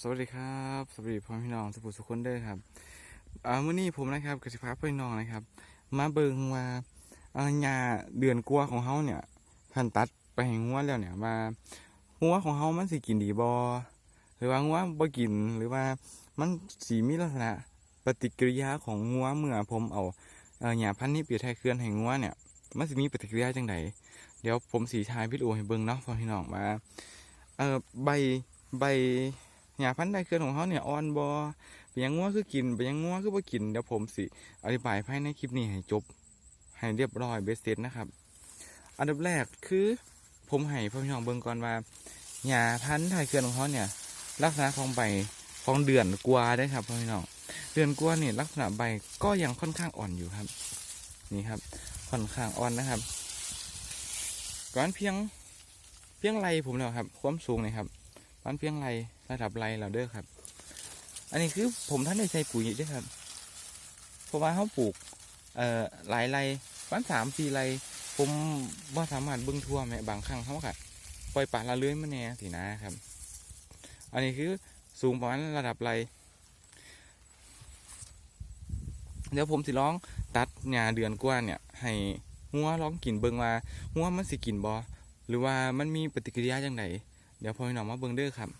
สวัสดีครับสวัสดีพ่อพี่น้องสุภูสุขคนเด้อครับอ่ามื้อนี้ผมนะครับกสิพาพ่อพี่น้องนะครับ มาเบิ่งว่าหญ้าเดือนกว่าของเฮาเนี่ยคันตัดไปให้งัวแล้วเนี่ยว่างัวของเฮามันสิกินดีบ่หรือว่างัวบ่กินหรือว่ามันสิมีลักษณะปฏิกิริยาของงัวเมื่อผมเอาหญ้าพันธุ์นี้เปียไทยเคลื่อนให้งัวเนี่ยมันสิมีปฏิกิริยาจังไดเดี๋ยวผมสีถ่ายวิโอให้เบิ่งเนาะพ่อพี่น้องว่าเออใบ ใบหญ้าพันธุ์ไดเคลื่อนของเขาเนี่ยอ่อนบอเป็นหยังงัวคือกินเป็นหยังงัวคือบ่กินเดี๋ยวผมสิอธิบายภายในคลิปนี้ให้จบให้เรียบร้อยเบสเซ็ตนะครับ อันดับแรกคือ ผมให้พ่อพี่น้องเบิ่งก่อนว่าหญ้าพันธุ์ไทยเคลื่อนของเขาเนี่ย ลักษณะของใบของเดือนกัวได้ครับพ่อพี่น้องเดือนกัวเนี่ยลักษณะใบก็ยังค่อนข้างอ่อนอยู่ครับ นี่ครับ ค่อนข้างอ่อนนะครับ ก่อนเพียงเพียงไรผมแล้วครับ ความสูงนะครับ บ้นเพียงไรระดับไรเราเด้อครับ อันนี้คือผมท่านได้ใส่ปุ๋ยด้วยครับเพราะว่าเขาปลูกเอ่อหลายไรบ้นสามสี่ไรผมว่าสามารถเบิ้งทั่วแม้บางครั้งเขาก็ปล่อยปละละเลื้อยมาแน่สินะครับ อันนี้คือสูงประมาณระดับไรเดี๋ยวผมสิร้องตัดหญ้าเดือนกว่าเนี่ย ให้งัวร้องกินเบิ่งว่างัวมันสิกินบ่หรือว่ามันมีปฏิกิริยาจังได เดี๋ยวพอพี่น้องมาเบิ่งเด้อครับ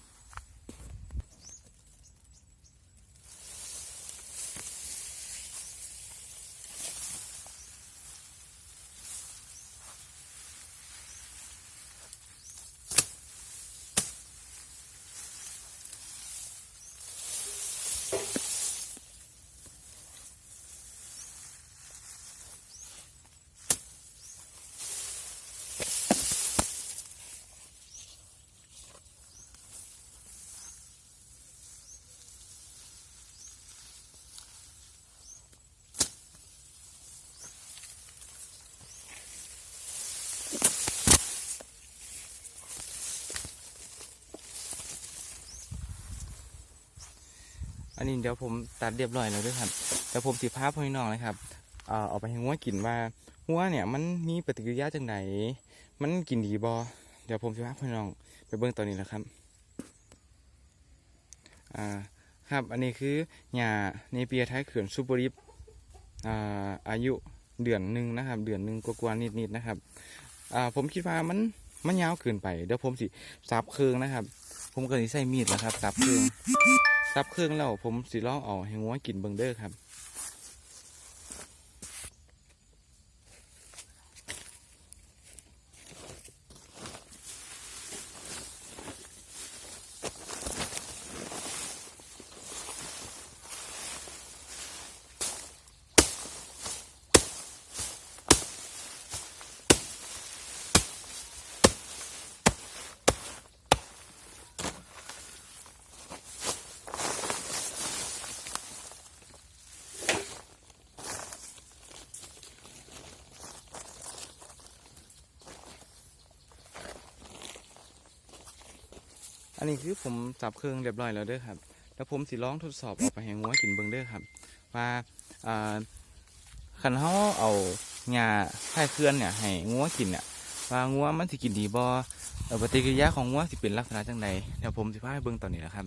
อันนี้เดี๋ยวผมตัดเรียบร้อยแล้วด้วยครับเดี๋ยวผมสิพาพ่อพี่น้องนะครับเอ่อเอาไปให้งัวกินว่างัวเนี่ยมันมีปฏิกิริยาจังไหนมันกินดีบอเดี๋ยวผมสิพาพ่อพี่น้องไปเบิ่งตอนนี้แหละครับอ่าครับอันนี้คือหญ้าเนเปียท้ายเขื่อนซูเปอริฟอ่าอายุเดือนหนึ่งนะครับ เดือนหนึ่งกว่าๆนิดๆนะครับอ่าผมคิดว่ามันมันยาวเกินไปเดี๋ยวผมสิสับเครื่องนะครับ ผมก็สิใส่มีดนะครับสับเครื่อง ซับเครื่องแล้วผมสิลองเอาให้งัวกินเบิงเด้อครับ อันนี้คือผมจับเครื่องเรียบร้อยแล้วเด้อครับ แล้วผมสิลองทดสอบออกไปแหงงัวกินเบิงเด้อครับ ว่าคันเขาเอาหญ้าไผ่เคลื่อนเนี่ยให้งัวกินเนี่ยว่างัวมันสิกินดีบ่อปฏิกิริยาของงัวสิเป็นลักษณะจังใดเดี๋ยวผมสิพาให้เบิ้งตอนนี้นะครับ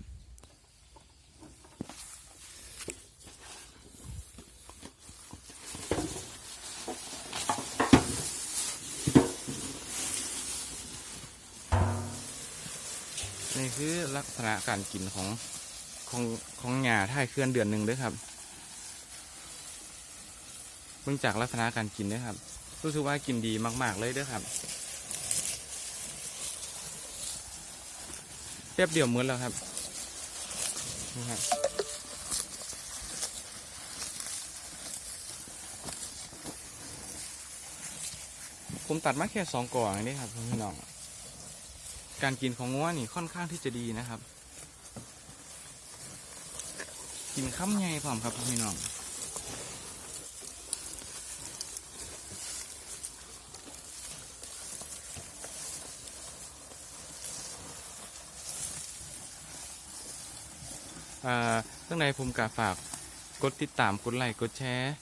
ลักษณะการกินของของของหญ้าท่ายเคลื่อนเดือนหนึ่งด้วยครับเบิ่งจากลักษณะการกินด้วยครับ รู้สึกว่ากินดีมาก ๆ เลยด้วยครับแป๊บเดียวมือแล้วครับนี่ครับผมตัดมาแค่สองก่อนนี่ครับพี่น้อง การกินของงัวนี่ค่อนข้างที่จะดีนะครับ กินข้ามใหญ่พร้อมครับพี่น้องอ่าตั้งในผมกาฝากกดติดตามกดไลค์กดแชร์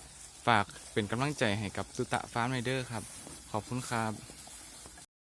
ฝากเป็นกำลังใจให้กับตุตะฟาร์มไรเดอร์ครับ ขอบคุณครับ